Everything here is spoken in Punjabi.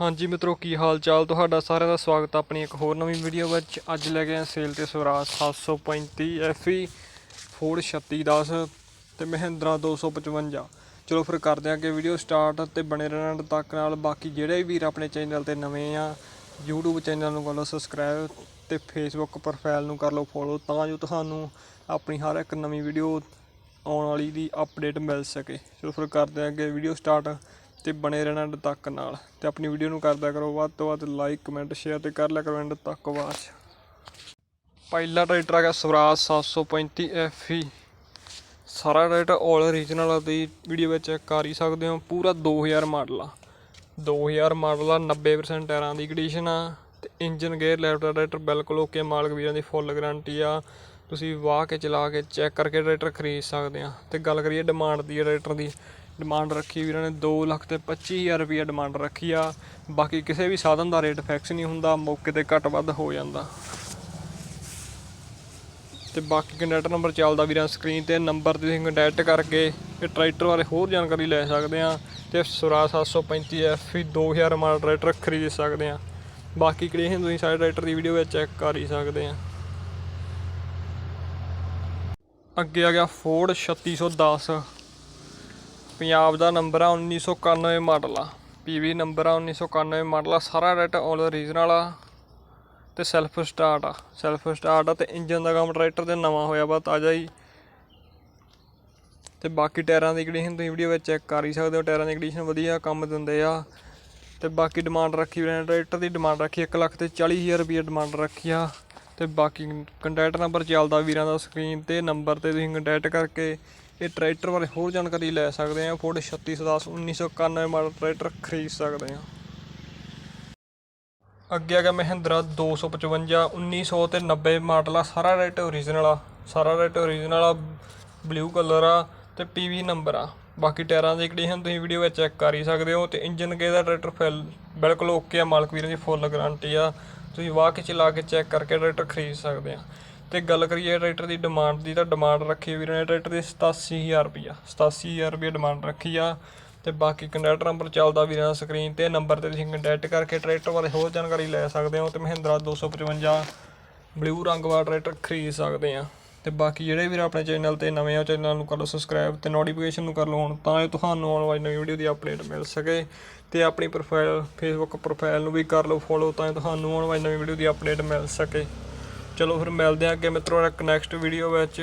ਹਾਂਜੀ ਮਿੱਤਰੋ, ਕੀ ਹਾਲ ਚਾਲ ਤੁਹਾਡਾ ਸਾਰਿਆਂ ਦਾ ਸਵਾਗਤ ਹੈ ਆਪਣੀ ਇੱਕ ਹੋਰ ਨਵੀਂ ਵੀਡੀਓ ਵਿੱਚ। ਅੱਜ ਲੈ ਕੇ ਆਏ ਸੇਲ ਤੇ ਸਵਰਾਜ 735 FE ਫੋਰਡ 3610 ਤੇ ਮਹਿੰਦਰਾ 255 ਚਲੋ ਫਿਰ ਕਰਦੇ ਹਾਂ ਕਿ ਵੀਡੀਓ ਸਟਾਰਟ ਤੇ ਬਣੇ ਰਹਿਣ ਤੱਕ ਨਾਲ। ਬਾਕੀ ਜਿਹੜੇ ਵੀਰ ਆਪਣੇ ਚੈਨਲ ਤੇ ਨਵੇਂ ਆ, YouTube ਚੈਨਲ ਨੂੰ ਕਰ ਲਓ ਸਬਸਕ੍ਰਾਈਬ ਤੇ Facebook ਪ੍ਰੋਫਾਈਲ ਨੂੰ ਕਰ ਲਓ ਫੋਲੋ ਤਾਂ ਜੋ ਤੁਹਾਨੂੰ ਆਪਣੀ ਹਰ ਇੱਕ ਨਵੀਂ ਵੀਡੀਓ ਆਉਣ ਵਾਲੀ ਦੀ ਅਪਡੇਟ ਮਿਲ ਸਕੇ। ਚਲੋ ਫਿਰ ਕਰਦੇ ਹਾਂ ਅੱਗੇ ਵੀਡੀਓ ਸਟਾਰਟ ਤੇ ਬਣੇ ਰਹਿਣਾ ਅੰਤ ਤੱਕ ਨਾਲ। ਤੇ ਆਪਣੀ ਵੀਡੀਓ ਨੂੰ ਕਰਦਾ ਕਰੋ। ਵੱਧ ਤੋਂ ਵੱਧ ਲਾਈਕ ਕਮੈਂਟ ਸ਼ੇਅਰ ਤੇ ਕਰ ਲਿਆ ਕਰੋ ਐਂਡ ਤੱਕ ਵਾਚ। ਪਹਿਲਾ ਟਰੈਕਟਰ ਹੈਗਾ ਸਵਰਾਜ 735 FE ਸਾਰਾ ਟਰੈਕਟਰ ਆਲ ਰੀਜਨਲ ਆ। ਤੁਸੀਂ ਵੀਡੀਓ ਵਿੱਚ ਚੈੱਕ ਕਰ ਹੀ ਸਕਦੇ ਹੋ। ਪੂਰਾ 2000 ਮਾਡਲ ਆ। 2000 ਮਾਡਲ ਆ 90% ਟਾਇਰਾਂ ਦੀ ਕੰਡੀਸ਼ਨ ਆ। ਤੇ ਇੰਜਨ ਗੇਅਰ ਲੈਫਟ ਟਰੈਕਟਰ ਬਿਲਕੁਲ ਓਕੇ ਮਾਲਕ ਵੀਰਾਂ ਦੀ ਫੁੱਲ ਗਾਰੰਟੀ ਆ। ਤੁਸੀਂ ਵਾਹ ਕੇ ਚਲਾ ਕੇ ਚੈੱਕ ਕਰਕੇ ਟਰੈਕਟਰ ਖਰੀਦ ਸਕਦੇ ਆ। ਤੇ ਗੱਲ ਕਰੀਏ ਡਿਮਾਂਡ ਦੀ ਟਰੈਕਟਰ ਦੀ ਡਿਮਾਂਡ ਰੱਖੀ ਵੀਰਾਂ ਨੇ 2 ਲੱਖ ਤੇ 25000 ਰੁਪਏ ਡਿਮਾਂਡ ਰੱਖੀ ਆ। ਬਾਕੀ ਕਿਸੇ ਵੀ ਸਾਧਨ ਦਾ ਰੇਟ ਫਿਕਸ ਨਹੀਂ ਹੁੰਦਾ, ਮੌਕੇ ਤੇ ਘੱਟ ਵੱਧ ਹੋ ਜਾਂਦਾ। ਤੇ ਬਾਕੀ ਕੰਟੈਕਟ ਨੰਬਰ ਚੱਲਦਾ ਵੀਰਾਂ ਸਕਰੀਨ ਤੇ ਨੰਬਰ ਤੇ ਤੁਸੀਂ ਕੰਟੈਕਟ ਕਰਕੇ ਇਹ ਟਰੈਕਟਰ ਬਾਰੇ ਹੋਰ ਜਾਣਕਾਰੀ ਲੈ ਸਕਦੇ ਆ ਤੇ ਸਵਰਾਜ 735 FE 2000 ਮਾਡਲ ਟਰੈਕਟਰ ਖਰੀਦ ਸਕਦੇ ਆ। ਬਾਕੀ ਕੰਡੀਸ਼ਨ ਤੁਸੀਂ ਸਾਰੇ ਟਰੈਕਟਰ ਦੀ ਵੀਡੀਓ ਵਿੱਚ ਚੈੱਕ ਕਰ ਹੀ ਸਕਦੇ ਆ। ਅੱਗੇ ਆ ਗਿਆ ਫੋਰਡ 3610 ਪੰਜਾਬ ਦਾ ਨੰਬਰ ਆ 1991 ਮਾਡਲ ਆ। ਪੀਵੀ ਨੰਬਰ ਆ 1991 ਮਾਡਲ ਆ। ਸਾਰਾ ਰੈਟ ਆਲ ਰੀਜਨਲ ਆ ਤੇ ਸੈਲਫ ਸਟਾਰਟ ਆ। ਸੈਲਫ ਸਟਾਰਟ ਆ ਤੇ ਇੰਜਨ ਦਾ ਕੰਮ ਟਰੈਕਟਰ ਦੇ ਨਵਾਂ ਹੋਇਆ ਵਾ, ਤਾਜ਼ਾ ਹੀ। ਤੇ ਬਾਕੀ ਟਾਇਰਾਂ ਦੀ ਕੰਡੀਸ਼ਨ ਤੁਸੀਂ ਵੀਡੀਓ ਵਿੱਚ ਚੈੱਕ ਕਰ ਹੀ ਸਕਦੇ ਹੋ। ਟਾਇਰਾਂ ਦੀ ਕੰਡੀਸ਼ਨ ਵਧੀਆ, ਕੰਮ ਦਿੰਦੇ ਆ। ਤੇ ਬਾਕੀ ਡਿਮਾਂਡ ਰੱਖੀ ਵੀਰੇ ਟਰੈਕਟਰ ਦੀ ਡਿਮਾਂਡ ਰੱਖੀ 1 ਲੱਖ ਤੇ 40000 ਰੁਪਏ ਡਿਮਾਂਡ ਰੱਖੀ ਆ। ਤੇ ਬਾਕੀ ਕੰਟੈਕਟ ਨੰਬਰ ਚੱਲਦਾ ਵੀਰਾਂ ਦਾ ਸਕਰੀਨ ਤੇ, ਨੰਬਰ ਤੇ ਤੁਸੀਂ ਕੰਟੈਕਟ ਕਰਕੇ ਇਹ ਟਰੈਕਟਰ ਬਾਰੇ ਹੋਰ ਜਾਣਕਾਰੀ ਲੈ ਸਕਦੇ ਆ ਫੋਰਡ 3610 1991 ਮਾਡਲ ਟਰੈਕਟਰ ਖਰੀਦ ਸਕਦੇ ਆ ਅੱਗੇ ਆ ਗਿਆ ਮਹਿੰਦਰਾ 255 1900 ਤੇ 90 ਮਾਡਲ ਆ। ਸਾਰਾ ਰੇਟ ਓਰੀਜਨਲ ਆ। ਸਾਰਾ ਰੇਟ ਓਰੀਜਨਲ ਆ ਬਲੂ ਕਲਰ ਆ ਤੇ ਪੀਵੀ ਨੰਬਰ ਆ। ਬਾਕੀ ਟਾਇਰਾਂ ਦੀ ਕੰਡੀਸ਼ਨ ਤੁਸੀਂ ਵੀਡੀਓ ਵਿੱਚ ਚੈੱਕ ਕਰ ਹੀ ਸਕਦੇ ਹੋ ਤੇ ਇੰਜਨ ਕੇ ਦਾ ਟਰੈਕਟਰ ਫੈਲ ਬਿਲਕੁਲ ਓਕੇ ਆ। ਮਾਲਕ ਵੀਰਾਂ ਦੀ ਫੁੱਲ ਗਾਰੰਟੀ ਆ। ਤੁਸੀਂ ਵਾਹ ਕੇ ਚਲਾ ਕੇ ਚੈੱਕ ਕਰਕੇ ਟਰੈਕਟਰ ਖਰੀਦ ਸਕਦੇ ਆ। ਤੇ ਗੱਲ ਕਰੀਏ ਟਰੈਕਟਰ ਦੀ ਡਿਮਾਂਡ ਦੀ ਤਾਂ ਡਿਮਾਂਡ ਰੱਖੀ ਵੀਰਾਂ ਨੇ, ਟਰੈਕਟਰ ਦੀ 87000 ਰੁਪਿਆ 87000 ਰੁਪਏ ਡਿਮਾਂਡ ਰੱਖੀ ਆ ਤੇ ਬਾਕੀ ਕੰਟੈਕਟ ਨੰਬਰ ਚੱਲਦਾ ਵੀਰਾਂ ਸਕਰੀਨ ਤੇ ਨੰਬਰ ਤੇ ਤੁਸੀਂ ਕੰਟੈਕਟ ਕਰਕੇ ਟਰੈਕਟਰ ਬਾਰੇ ਹੋਰ ਜਾਣਕਾਰੀ ਲੈ ਸਕਦੇ ਹੋ ਤੇ ਮਹਿੰਦਰਾ 255 ਬਲੂ ਰੰਗ ਵਾਲਾ ਟਰੈਕਟਰ ਖਰੀਦ ਸਕਦੇ ਆ। ਤੇ ਬਾਕੀ ਜਿਹੜੇ ਵੀਰ ਆਪਣੇ ਚੈਨਲ ਤੇ ਨਵੇਂ ਆ ਚੈਨਲ ਨੂੰ ਕਰ ਲਓ ਸਬਸਕ੍ਰਾਈਬ ਤੇ ਨੋਟੀਫਿਕੇਸ਼ਨ ਨੂੰ ਕਰ ਲਓ ਹੁਣ, ਤਾਂ ਜੋ ਤੁਹਾਨੂੰ ਆਉਣ ਵਾਲੀ ਨਵੀਂ ਵੀਡੀਓ ਦੀ ਅਪਡੇਟ ਮਿਲ ਸਕੇ। ਤੇ ਆਪਣੀ ਪ੍ਰੋਫਾਈਲ ਫੇਸਬੁੱਕ ਪ੍ਰੋਫਾਈਲ ਨੂੰ ਵੀ ਕਰ ਲਓ ਫੋਲੋ ਤਾਂ ਤੁਹਾਨੂੰ ਆਉਣ ਵਾਲੀ ਨਵੀਂ ਵੀਡੀਓ ਦੀ ਅਪਡੇਟ ਮਿਲ ਸਕੇ। ਚਲੋ ਫਿਰ ਮਿਲਦੇ ਹਾਂ ਅੱਗੇ ਮਿੱਤਰੋ ਇੱਕ ਨੈਕਸਟ ਵੀਡੀਓ ਵਿੱਚ।